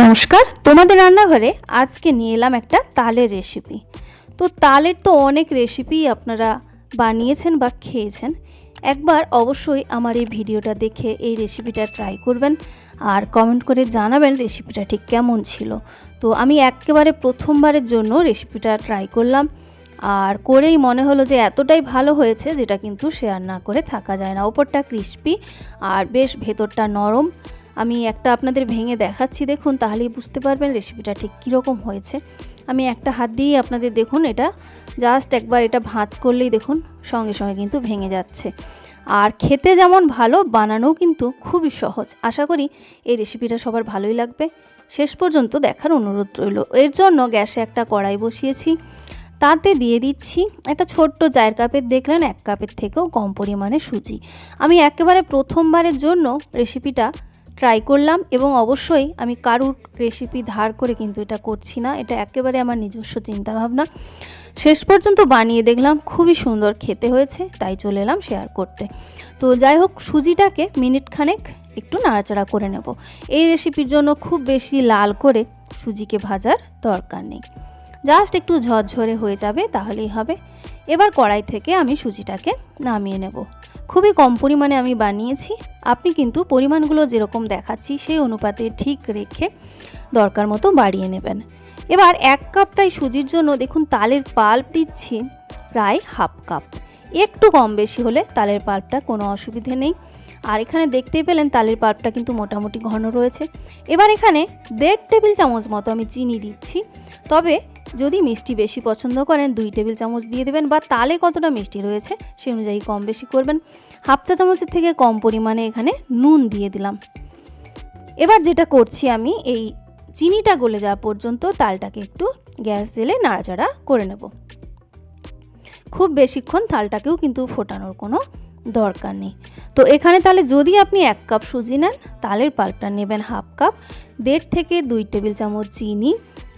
নমস্কার, তোমাদের রান্নাঘরে আজকে নিয়ে এলাম একটা তালের রেসিপি তো তালের তো অনেক রেসিপি আপনারা বানিয়েছেন বা খেয়েছেন। একবার অবশ্যই আমার এই ভিডিওটা দেখে এই রেসিপিটা ট্রাই করবেন আর কমেন্ট করে জানাবেন রেসিপিটা ঠিক কেমন ছিল। তো আমি একেবারে প্রথমবারের জন্য রেসিপিটা ট্রাই করলাম। আর করেই মনে হলো যে এতটাই ভালো হয়েছে যেটা কিন্তু শেয়ার না করে থাকা যায় না। ওপরটা ক্রিস্পি আর বেশ ভেতরটা নরম। আমি একটা আপনাদের ভেঙে দেখাচ্ছি, দেখুন, তাহলেই বুঝতে পারবেন রেসিপিটা ঠিক কীরকম হয়েছে। আমি একটা হাত দিয়েই আপনাদের দেখুন এটা জাস্ট একবার এটা ভাঁজ করলেই দেখুন সঙ্গে সঙ্গে কিন্তু ভেঙে যাচ্ছে। আর খেতে যেমন ভালো, বানানোও কিন্তু খুবই সহজ। আশা করি এই রেসিপিটা সবার ভালোই লাগবে। শেষ পর্যন্ত দেখার অনুরোধ রইল। এর জন্য গ্যাসে একটা কড়াই বসিয়েছি। তাতে দিয়ে দিচ্ছি একটা ছোট্ট চায়ের কাপের, দেখলেন, এক কাপের থেকেও কম পরিমাণে সুজি। আমি একেবারে প্রথমবারের জন্য রেসিপিটা ট্রাই করলাম এবং অবশ্যই আমি কারুর রেসিপি ধার করে কিন্তু এটা করছি না। এটা একেবারে আমার নিজস্ব চিন্তাভাবনা। শেষ পর্যন্ত বানিয়ে দেখলাম, খুবই সুন্দর খেতে হয়েছে, তাই চলে এলাম শেয়ার করতে। তো যাই হোক, সুজিটাকে মিনিট খানেক একটু নাড়াচাড়া করে নেব। এই রেসিপির জন্য খুব বেশি লাল করে সুজিকে ভাজার দরকার নেই। জাস্ট একটু ঝরঝরে হয়ে যাবে তাহলেই হবে। এবার কড়াই থেকে আমি সুজিটাকে নামিয়ে নেব। খুবই কম পরিমাণে আমি বানিয়েছি। আপনি কিন্তু পরিমাণগুলো যেরকম দেখাচ্ছি সেই অনুপাতে ঠিক রেখে দরকার মতো বাড়িয়ে নেবেন। এবার এক কাপটাই সুজির জন্য দেখুন তালের পাল্প দিচ্ছি প্রায় হাফ কাপ। একটু কম বেশি হলে তালের পাল্পটা কোনো অসুবিধে নেই। আর এখানে দেখতেই পেলেন তালের পাল্পটা কিন্তু মোটামুটি ঘন রয়েছে। এবার এখানে দেড় টেবিল চামচ মতো আমি চিনি দিচ্ছি। তবে যদি মিষ্টি বেশি পছন্দ করেন, দুই টেবিল চামচ দিয়ে দেবেন বা তালে কতটা মিষ্টি রয়েছে সেই অনুযায়ী কম বেশি করবেন। হাফ চা চামচের থেকে কম পরিমাণে এখানে নুন দিয়ে দিলাম। এবার যেটা করছি আমি, এই চিনিটা গলে যাওয়া পর্যন্ত তালটাকে একটু গ্যাস জেলে নাড়াচাড়া করে নেব। খুব বেশিক্ষণ তালটাকেও কিন্তু ফোটানোর কোনো দরকার নেই। তো এখানে তাহলে যদি আপনি এক কাপ সুজি নেন, তালের পাল্পটা নেবেন হাফ কাপ, দেড় থেকে দুই টেবিল চামচ চিনি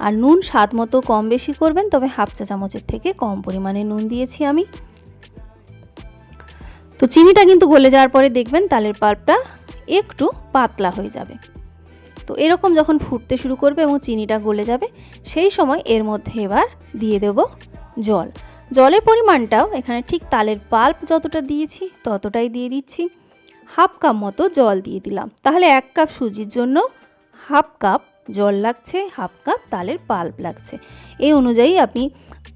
আর নুন স্বাদ মতো কম বেশি করবেন, তবে হাফ চা চামচের থেকে কম পরিমাণে নুন দিয়েছি আমি। তো চিনিটা কিন্তু গলে যাওয়ার পরে দেখবেন তালের পাল্পটা একটু পাতলা হয়ে যাবে। তো এরকম যখন ফুটতে শুরু করবে এবং চিনিটা গলে যাবে, সেই সময় এর মধ্যে এবার দিয়ে দেব জল। জলের পরিমাণটাও এখানে ঠিক তালের পাল্প যতটা দিয়েছি ততটাই দিয়ে দিচ্ছি। হাফ কাপ মতো জল দিয়ে দিলাম। তাহলে এক কাপ সুজির জন্য হাফ কাপ জল লাগছে, হাফ কাপ তালের পাল্প লাগছে। এই অনুযায়ী আপনি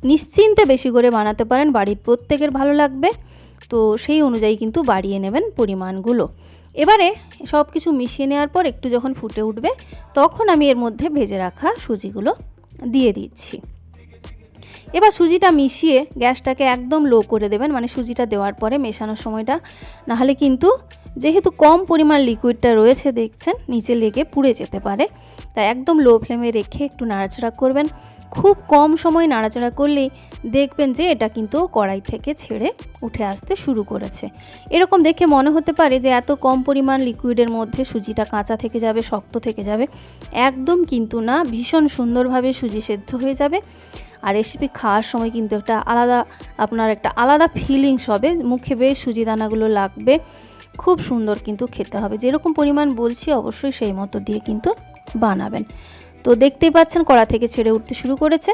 নিশ্চিন্তে বেশি করে বানাতে পারেন, বাড়ির প্রত্যেকের ভালো লাগবে। তো সেই অনুযায়ী কিন্তু বাড়িয়ে নেবেন পরিমাণগুলো। এবারে সব কিছু মিশিয়ে নেওয়ার পর একটু যখন ফুটে উঠবে, তখন আমি এর মধ্যে ভেজে রাখা সুজিগুলো দিয়ে দিচ্ছি। এবার সুজিটা মিশিয়ে গ্যাসটাকে একদম লো করে দেবেন মানে সুজিটা দেওয়ার পরে মেশানোর সময়টা। নাহলে কিন্তু যেহেতু কম পরিমাণ লিকুইডটা রয়েছে দেখছেন, নিচে লেগে পুড়ে যেতে পারে। তাই একদম লো ফ্লেমে রেখে একটু নাড়াচাড়া করবেন। খুব কম সময় নাড়াচাড়া করলেই দেখবেন যে এটা কিন্তু কড়াই থেকে ছেড়ে উঠে আসতে শুরু করেছে। এরকম দেখে মনে হতে পারে যে এত কম পরিমাণ লিকুইডের মধ্যে সুজিটা কাঁচা থেকে যাবে, শক্ত থেকে যাবে। একদম কিন্তু না, ভীষণ সুন্দরভাবে সুজি সেদ্ধ হয়ে যাবে। আর রেসিপি খাওয়ার সময় কিন্তু একটা আলাদা, আপনার একটা আলাদা ফিলিংস হবে। মুখে বেশ সুজি দানাগুলো লাগবে। খুব সুন্দর কিন্তু খেতে হবে। যেরকম পরিমাণ বলছি অবশ্যই সেই মতো দিয়ে কিন্তু বানাবেন। তো দেখতেই পাচ্ছেন কড়া থেকে ছেড়ে উঠতে শুরু করেছে।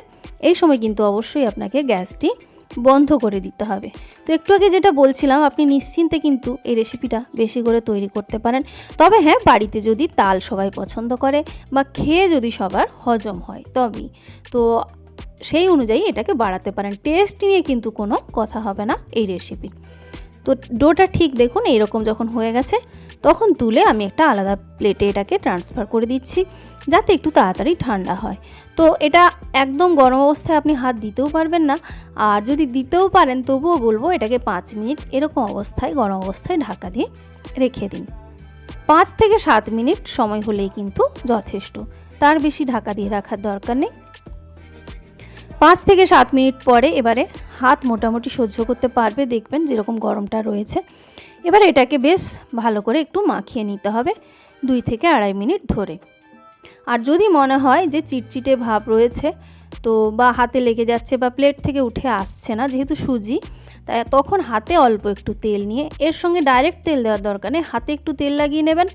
এই সময় কিন্তু অবশ্যই আপনাকে গ্যাসটি বন্ধ করে দিতে হবে। তো একটু আগে যেটা বলছিলাম, আপনি নিশ্চিন্তে কিন্তু এই রেসিপিটা বেশি করে তৈরি করতে পারেন। তবে হ্যাঁ বাড়িতে যদি তাল সবাই পছন্দ করে বা খেয়ে যদি সবার হজম হয়, তবেই। তো সেই অনুযায়ী এটাকে বাড়াতে পারেন। টেস্ট নিয়ে কিন্তু কোনো কথা হবে না এই রেসিপি তো ডোটা ঠিক দেখুন, এইরকম যখন হয়ে গেছে, তখন তুলে আমি একটা আলাদা প্লেটে এটাকে ট্রান্সফার করে দিচ্ছি, যাতে একটু তাড়াতাড়ি ঠান্ডা হয়। তো এটা একদম গরম অবস্থায় আপনি হাত দিতেও পারবেন না, আর যদি দিতেও পারেন, তবুও বলব এটাকে পাঁচ মিনিট এরকম অবস্থায়, গরম অবস্থায় ঢাকা দিয়ে রেখে দিন। পাঁচ থেকে সাত মিনিট সময় হলেই কিন্তু যথেষ্ট। তার বেশি ঢাকা দিয়ে রাখার দরকার নেই। পাঁচ থেকে সাত মিনিট পরে এবারে হাত মোটামুটি সহ্য করতে পারবে। দেখবেন যেরকম গরমটা রয়েছে। এবার এটাকে বেশ ভালো করে একটু মাখিয়ে নিতে হবে দুই থেকে আড়াই মিনিট ধরে। আর যদি মনে হয় যে চিটচিটে ভাব রয়েছে, তো বা হাতে লেগে যাচ্ছে বা প্লেট থেকে উঠে আসছে না, যেহেতু সুজি, তাই তখন হাতে অল্প একটু তেল নিয়ে, এর সঙ্গে ডাইরেক্ট তেল দেওয়ার দরকার নেই। হাতে একটু তেল লাগিয়ে নেবেন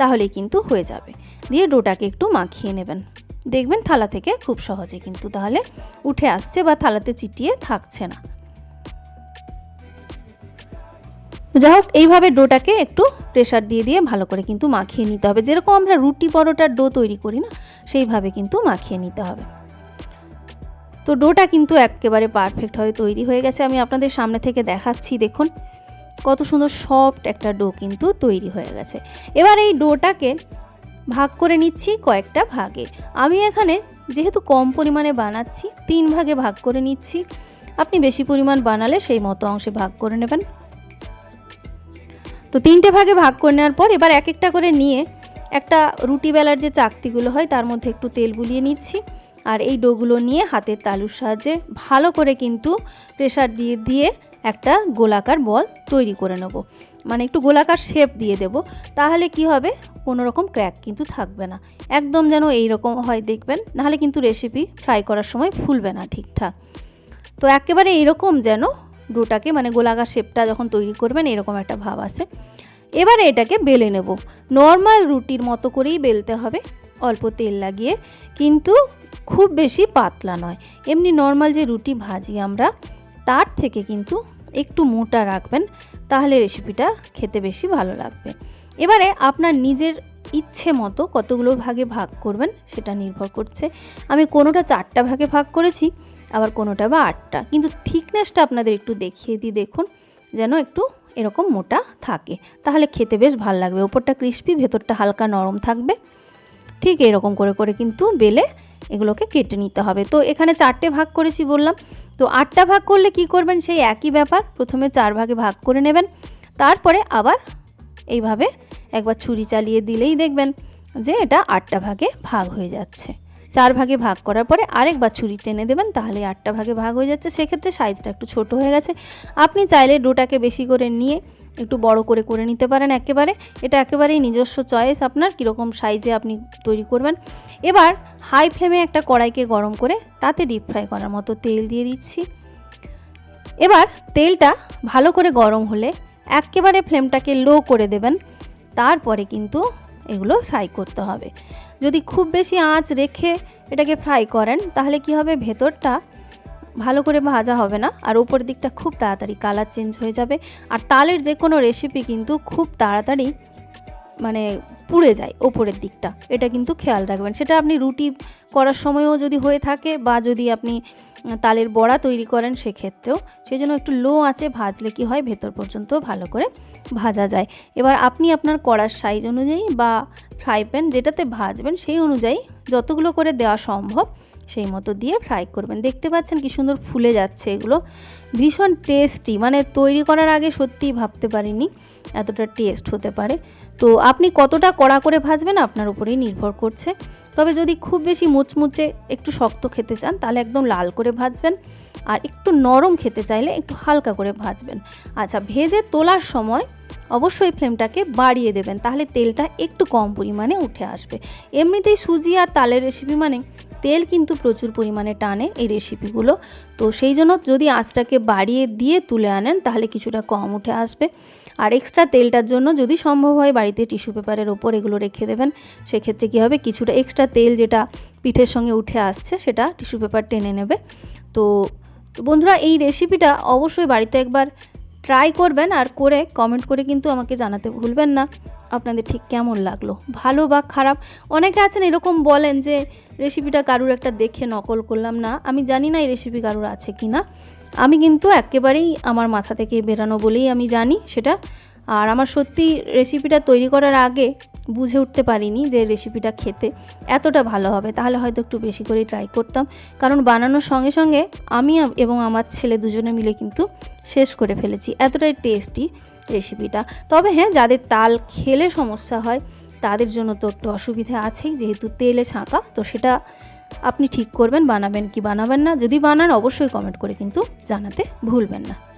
তাহলে কিন্তু হয়ে যাবে। দিয়ে ডোটাকে একটু মাখিয়ে নেবেন। দেখবেন থালা থেকে খুব সহজে কিন্তু তাহলে উঠে আসছে বা থালাতে চিটিয়ে থাকছে না। যাই হোক, এইভাবে ডোটাকে একটু প্রেশার দিয়ে দিয়ে ভালো করে কিন্তু মাখিয়ে নিতে হবে। যেরকম আমরা রুটি পরোটার ডো তৈরি করি না, সেইভাবে কিন্তু মাখিয়ে নিতে হবে। তো ডোটা কিন্তু একেবারে পারফেক্টভাবে তৈরি হয়ে গেছে। আমি আপনাদের সামনে থেকে দেখাচ্ছি, দেখুন। কত সুন্দর সফট একটা ডো কিন্তু তৈরি হয়ে গেছে। এবার এই ডোটাকে ভাগ করে নিচ্ছি কয়েকটা ভাগে। আমি এখানে যেহেতু কম পরিমাণে বানাচ্ছি, তিন ভাগে ভাগ করে নিচ্ছি। আপনি বেশি পরিমাণ বানালে সেই মতো অংশে ভাগ করে নেবেন। তো তিনটে ভাগে ভাগ করে নেওয়ার পর এবার এক একটা করে নিয়ে একটা রুটি বেলার যে চাকতিগুলো হয়, তার মধ্যে একটু তেল বুলিয়ে নিচ্ছি। আর এই ডোগুলো নিয়ে হাতের তালুর সাহায্যে ভালো করে কিন্তু প্রেশার দিয়ে দিয়ে একটা গোলাকার বল তৈরি করে নেব। মানে একটু গোলাকার শেপ দিয়ে দেব, তাহলে কি হবে? কোনো রকম ক্র্যাক কিন্তু থাকবে না। একদম যেন এই রকম হয় দেখবেন, নাহলে কিন্তু রেসিপি ফ্রাই করার সময় ফুলবে না ঠিকঠাক। তো একেবারে এইরকম যেন ডোটাকে মানে গোলাকার শেপটা যখন তৈরি করবেন, এরকম একটা ভাব আছে। এবারে এটাকে বেলে নেব। নর্মাল রুটির মতো করেই বেলতে হবে, অল্প তেল লাগিয়ে। কিন্তু খুব বেশি পাতলা নয়। এমনি নর্মাল যে রুটি ভাজি আমরা, তার থেকে কিন্তু একটু মোটা রাখবেন, তাহলে রেসিপিটা খেতে বেশি ভালো লাগবে। এবারে আপনার নিজের ইচ্ছে মতো কতগুলো ভাগে ভাগ করবেন সেটা নির্ভর করছে। আমি কোনোটা চারটা ভাগে ভাগ করেছি, আবার কোনোটা বা আটটা। কিন্তু থিকনেসটা আপনাদের একটু দেখিয়ে দিই, দেখুন, যেন একটু এরকম মোটা থাকে। তাহলে খেতে বেশ ভালো লাগবে। ওপরটা ক্রিস্পি ভেতরটা হালকা নরম থাকবে। ঠিক এরকম করে করে কিন্তু বেলে এগুলোকে কেটে নিতে হবে। তো এখানে চারটে ভাগ করেছি বললাম। তো আটটা ভাগ করলে কি করবেন? সেই একই ব্যাপার। প্রথমে চার ভাগে ভাগ করে নেবেন। তারপরে আবার এইভাবে একবার ছুরি চালিয়ে দিলেই দেখবেন যে এটা আটটা ভাগে ভাগ হয়ে যাচ্ছে। চার ভাগে ভাগ করার পরে আরেকবার ছুরি টেনে দেবেন, তাহলে আটটা ভাগে ভাগ হয়ে যাচ্ছে। সেক্ষেত্রে সাইজটা একটু ছোট হয়ে গেছে। আপনি চাইলে ডোটাকে বেশি করে নিয়ে একটু বড় করে করে নিতে পারেন একেবারে। এটা একেবারেই নিজস্ব চয়েস আপনার, কীরকম সাইজে আপনি তৈরি করবেন। এবার হাই ফ্লেমে একটা কড়াইকে গরম করে তাতে ডিপ ফ্রাই করার মতো তেল দিয়ে দিচ্ছি। এবার তেলটা ভালো করে গরম হলে একেবারে ফ্লেমটাকে লো করে দেবেন। তারপরে কিন্তু এগুলো ফ্রাই করতে হবে। যদি খুব বেশি আঁচ রেখে এটাকে ফ্রাই করেন, তাহলে কি হবে? ভেতরটা ভালো করে ভাজা হবে না, আর ওপরের দিকটা খুব তাড়াতাড়ি কালার চেঞ্জ হয়ে যাবে, আর তালের যে কোনো রেসিপি কিন্তু খুব তাড়াতাড়ি মানে পুড়ে যায় ওপরের দিকটা, এটা কিন্তু খেয়াল রাখবেন। সেটা আপনি রুটি করার সময়ও যদি হয়ে থাকে বা যদি আপনি তালের বড়া তৈরি করেন সেক্ষেত্রেও সেই জন্য একটু লো আঁচে ভাজলে কি হয়, ভেতর পর্যন্ত ভালো করে ভাজা যায়। এবার আপনি আপনার কড়ার সাইজ অনুযায়ী বা ফ্রাই প্যান যেটাতে ভাজবেন সেই অনুযায়ী যতগুলো করে দেওয়া সম্ভব সেই মতো দিয়ে ফ্রাই করবেন। দেখতে পাচ্ছেন কি সুন্দর ফুলে যাচ্ছে এগুলো। ভীষণ টেস্টি মানে তৈরি করার আগে সত্যিই ভাবতে পারিনি এতটা টেস্ট হতে পারে। তো আপনি কতটা কড়া করে ভাজবেন আপনার উপরেই নির্ভর করছে। তবে যদি খুব বেশি মুচমুচে একটু শক্ত খেতে চান, তাহলে একদম লাল করে ভাজবেন। আর একটু নরম খেতে চাইলে একটু হালকা করে ভাজবেন। আচ্ছা ভেজে তোলার সময় অবশ্যই ফ্লেমটাকে বাড়িয়ে দেবেন, তাহলে তেলটা একটু কম পরিমাণে উঠে আসবে। এমনিতেই সুজি আর তালের রেসিপি মানে তেল কিন্তু প্রচুর পরিমাণে টানে এই রেসিপিগুলো তো সেই জন্য যদি আঁচটাকে বাড়িয়ে দিয়ে তুলে আনেন, তাহলে কিছুটা কম উঠে আসবে। আর এক্সট্রা তেলটার জন্য যদি সম্ভব হয়, বাড়িতে টিস্যু পেপারের ওপর এগুলো রেখে দেবেন। সেক্ষেত্রে কী হবে, কিছুটা এক্সট্রা তেল যেটা পিঠের সঙ্গে উঠে আসছে, সেটা টিস্যু পেপার টেনে নেবে। তো বন্ধুরা, এই রেসিপিটা অবশ্যই বাড়িতে একবার ট্রাই করবেন আর করে কমেন্ট করে কিন্তু আমাকে জানাতে ভুলবেন না। আপনাদের ঠিক কেমন লাগল? ভালো বা খারাপ? অনেকে আছেন এরকম বলেন যে রেসিপিটা কারুর একটা দেখে নকল করলাম। না, আমি জানি না এই রেসিপি কারুর আছে কি না আমি কিন্তু একেবারেই আমার মাথা থেকে বেরানো বলেই আমি জানি সেটা। আর আমার সত্যি রেসিপিটা তৈরি করার আগে বুঝে উঠতে পারিনি যে রেসিপিটা খেতে এতটা ভালো হবে। তাহলে হয়তো একটু বেশি করে ট্রাই করতাম। কারণ বানানোর সঙ্গে সঙ্গে আমি এবং আমার ছেলে দুজনে মিলে কিন্তু শেষ করে ফেলেছি। এতটাই টেস্টি রেসিপিটা। তবে হ্যাঁ যাদের তাল খেলে সমস্যা হয়, তাদের জন্য তো একটু অসুবিধা আছেই, যেহেতু তেলে ছাঁকা, তো সেটা আপনি ঠিক করবেন, বানাবেন কি বানাবেন না। যদি বানান, অবশ্যই কমেন্ট করে কিন্তু জানাতে ভুলবেন না।